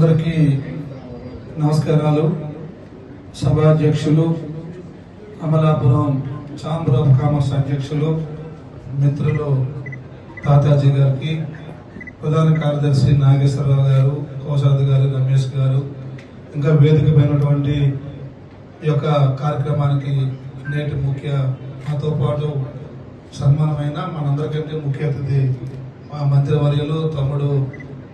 అందరికీ నమస్కారాలు. సభాధ్యక్షులు అమలాపురం ఛాంబర్ ఆఫ్ కామర్స్ అధ్యక్షులు మిత్రులు తాతాజీ గారికి ప్రధాన కార్యదర్శి నాగేశ్వరరావు గారు కోశాధికారి రమేష్ గారు ఇంకా వేదికమైనటువంటి ఈ యొక్క కార్యక్రమానికి నేటి ముఖ్య మాతో పాటు సన్మానమైన మనందరికంటే ముఖ్య అతిథి మా మంత్రివర్యులు తమ్ముడు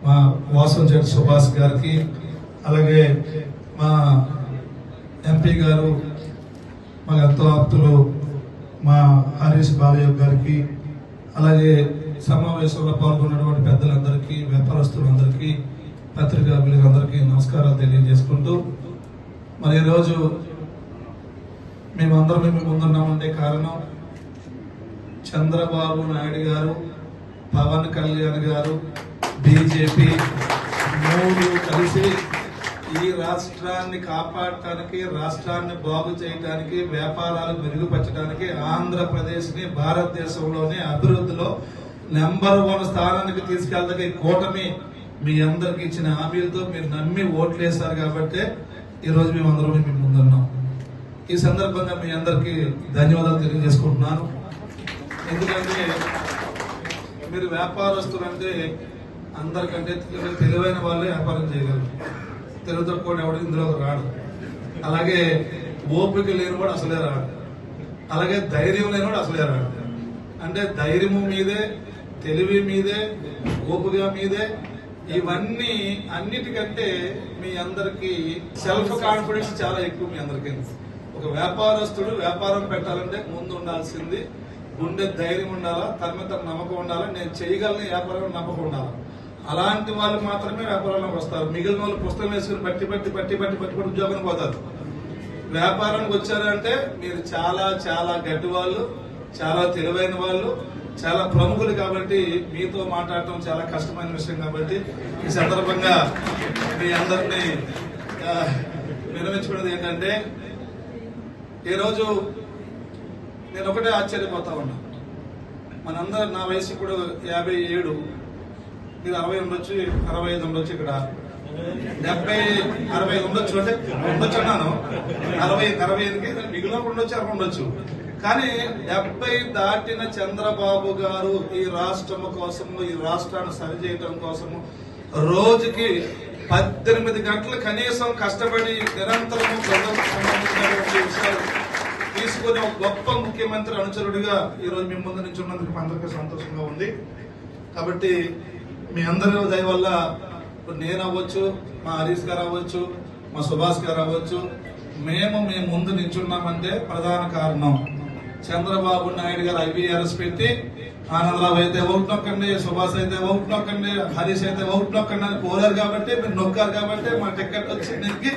మా వాసం చెట్టు సుభాష్ గారికి అలాగే మా ఎంపీ గారు మా ఎంతో ఆప్తులు మా హరీష్ బాలయ్య గారికి అలాగే సమావేశంలో పాల్గొన్నటువంటి పెద్దలందరికీ వ్యాపారస్తులందరికీ పత్రికా పిల్లలందరికీ నమస్కారాలు తెలియజేసుకుంటూ మరి ఈరోజు మేమందరం మేము ముందున్నామంటే కారణం చంద్రబాబు నాయుడు గారు పవన్ కళ్యాణ్ గారు బీజేపీ మూడు కలిసి ఈ రాష్ట్రాన్ని కాపాడటానికి రాష్ట్రాన్ని బాగు చేయడానికి వ్యాపారాలు మెరుగుపరచడానికి ఆంధ్రప్రదేశ్ని భారతదేశంలోనే అభివృద్ధిలో నెంబర్ వన్ స్థానానికి తీసుకెళ్ళడానికి కూటమి మీ అందరికి ఇచ్చిన హామీలతో మీరు నమ్మి ఓట్లేశారు కాబట్టి ఈరోజు రోజు మేమందరం మీ ముందున్నాం. ఈ సందర్భంగా మీ అందరికి ధన్యవాదాలు తెలియజేసుకుంటున్నాను. ఎందుకంటే మీరు వ్యాపారస్తులు అంటే అందరికంటే తెలివైన వాళ్ళే వ్యాపారం చేయగలరు. తెలుగు తక్కువ ఎవడు ఇందులో రాడు. అలాగే ఓపిక కూడా అసలే రాడు. అలాగే ధైర్యం కూడా అసలే రాడు. అంటే ధైర్యము మీదే తెలివి మీదే ఓపిక మీదే ఇవన్నీ అన్నిటికంటే మీ అందరికి సెల్ఫ్ కాన్ఫిడెన్స్ చాలా ఎక్కువ మీ అందరికీ. ఒక వ్యాపారస్తుడు వ్యాపారం పెట్టాలంటే ముందు ఉండాల్సింది గుండె ధైర్యం ఉండాలా తన మీద నమ్మకం ఉండాలా నేను చేయగలను వ్యాపారం నమ్మకం ఉండాలా. అలాంటి వాళ్ళు మాత్రమే వ్యాపారంలోకి వస్తారు. మిగిలిన వాళ్ళు పుస్తకం వేసుకుని బట్టి బట్టి బట్టి బట్టి బట్టి బట్టి ఉద్యోగం పోతారు. వ్యాపారానికి వచ్చారంటే మీరు చాలా చాలా గట్టి వాళ్ళు చాలా తెలివైన వాళ్ళు చాలా ప్రముఖులు కాబట్టి మీతో మాట్లాడటం చాలా కష్టమైన విషయం కాబట్టి ఈ సందర్భంగా మీ అందరినీ విరమించుకున్నది ఏంటంటే ఈరోజు నేను ఒకటే ఆశ్చర్యపోతా ఉన్నా. మనందరం నా వయసు ఇప్పుడు యాభై ఏడు. ఇది అరవై ఉండొచ్చు అరవై ఐదు ఉండొచ్చు ఇక్కడ. డెబ్బై అరవై ఐదు ఉండొచ్చు అంటే ఉండొచ్చు అన్నాను. అరవై అరవై ఐదుకి మిగిలిన ఉండొచ్చు అరవై ఉండొచ్చు. కానీ డెబ్బై దాటిన చంద్రబాబు గారు ఈ రాష్ట్రం కోసము ఈ రాష్ట్రాన్ని సరిచేయటం కోసము రోజుకి పద్దెనిమిది గంటలు కనీసం కష్టపడి నిరంతరము ప్రజలకు సంబంధించినటువంటి విషయాలు తీసుకుని ఒక గొప్ప ముఖ్యమంత్రి అనుచరుడిగా ఈరోజు మీ ముందు నుంచి ఉన్నందుకు అందరికీ సంతోషంగా ఉంది. కాబట్టి మీ అందరి దయ వల్ల నేను అవ్వచ్చు మా హరీష్ గారు అవ్వచ్చు మా సుభాష్ గారు అవ్వచ్చు మేము మీ ముందు నించున్నామంటే ప్రధాన కారణం. చంద్రబాబు నాయుడు గారు ఐవీఆర్ఎస్ పెట్టి ఆనందరావు అయితే ఒకటి నొక్కండి సుభాష్ అయితే ఓట్ నొక్కండి హరీష్ అయితే ఒకటి నొక్కండి అని కోరారు కాబట్టి మీరు నొక్కారు కాబట్టి మా టికెట్ వచ్చి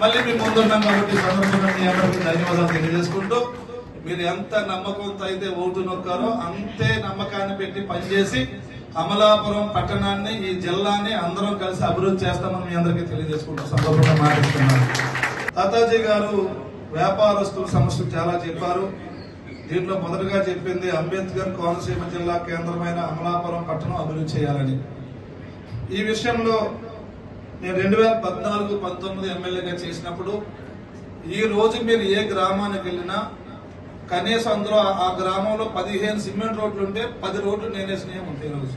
మళ్ళీ మీ ముందున్నాం కాబట్టి సందర్భంగా మీ అందరికీ ధన్యవాదాలు తెలియజేసుకుంటూ మీరు ఎంత నమ్మకంతో అయితే ఓటు నొక్కారో అంతే నమ్మకాన్ని పెట్టి పనిచేసి అమలాపురం పట్టణాన్ని ఈ జిల్లాని అందరం కలిసి అభివృద్ధి చేస్తామని మీ అందరికీ తెలియజేసుకుంటూ సందర్భంగా మాట్లాడుతున్నాను. తాతాజీ గారు వ్యాపారస్తుల సమస్యలు చాలా చెప్పారు. దీంట్లో మొదటగా చెప్పింది అంబేద్కర్ కోనసీమ జిల్లా కేంద్రమైన అమలాపురం పట్టణం అభివృద్ధి చేయాలని. ఈ విషయంలో నేను రెండు వేల పద్నాలుగు పంతొమ్మిది ఎమ్మెల్యేగా చేసినప్పుడు ఈ రోజు మీరు ఏ గ్రామానికి వెళ్ళినా కనీసం అందులో ఆ- గ్రామంలో పదిహేను సిమెంట్ రోడ్లు ఉంటే పది రోడ్లు నేనేసినవి ఉంటాయి ఈ రోజు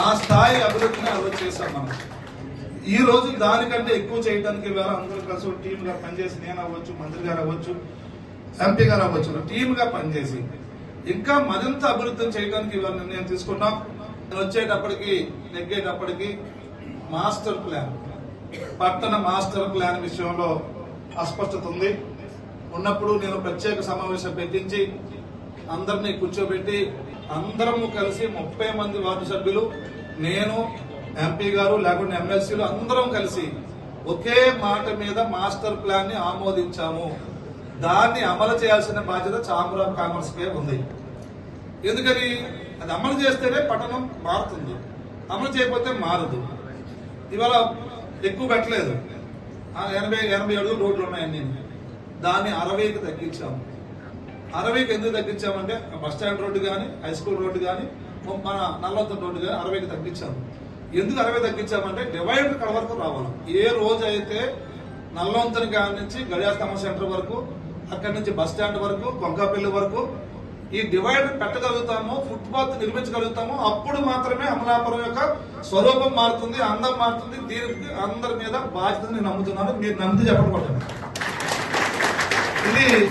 ఆ స్థాయి అభివృద్ధిని అభివృద్ధి చేశాం మనం. ఈ రోజు దానికంటే ఎక్కువ చేయడానికి వేరే అందరూ కలిసి టీమ్గా పనిచేసి నేను అవ్వచ్చు మంత్రి గారు అవ్వచ్చు ఎంపీ గారు అవ్వచ్చు టీమ్గా పనిచేసి ఇంకా మరింత అభివృద్ధిని చేయడానికి ఇవాళ నిర్ణయం తీసుకున్నాం. వచ్చేటప్పటికి నెగ్గేటప్పటికి మాస్టర్ ప్లాన్ పట్టణ మాస్టర్ ప్లాన్ విషయంలో అస్పష్టత ఉంది. ఉన్నప్పుడు నేను ప్రత్యేక సమావేశం పెట్టించి అందరినీ కూర్చోబెట్టి అందరము కలిసి ముప్పై మంది వార్డు సభ్యులు నేను ఎంపీ గారు లేకుంటే ఎమ్మెల్సీలు అందరం కలిసి ఒకే మాట మీద మాస్టర్ ప్లాన్ని ఆమోదించాము. దాన్ని అమలు చేయాల్సిన బాధ్యత చాంబర్ ఆఫ్ కామర్స్ కే ఉంది. ఎందుకని? అది అమలు చేస్తేనే పట్టణం మారుతుంది. అమలు చేయకపోతే మారదు. ఇవాళ ఎక్కువ పెట్టలేదు. ఆ ఎనభై ఎనభై అడుగులు రోడ్లు ఉన్నాయన్ని. దాన్ని అరవైకి తగ్గించాము. అరవైకి ఎందుకు తగ్గించామంటే బస్ స్టాండ్ రోడ్డు కానీ హై స్కూల్ రోడ్డు కానీ మన నల్లవతం రోడ్డు కానీ అరవైకి తగ్గించాము. ఎందుకు అరవై తగ్గించామంటే డివైడ్ కడ వరకు రావాలి. ఏ రోజు అయితే నల్లవంతుని కాడ నుంచి గడియాస్తమ్మ సెంటర్ వరకు అక్కడి నుంచి బస్ స్టాండ్ వరకు కొంకాపల్లి వరకు ఈ డివైడర్ పెట్టగలుగుతాము ఫుట్పాత్ నిర్మించగలుగుతాము అప్పుడు మాత్రమే అమలాపురం యొక్క స్వరూపం మారుతుంది అందం మారుతుంది దీనికి అందరి మీద బాధ్యతని నమ్ముతున్నాను. మీరు నమ్మితే చెప్పకూడదు కొట్టండి. ఇది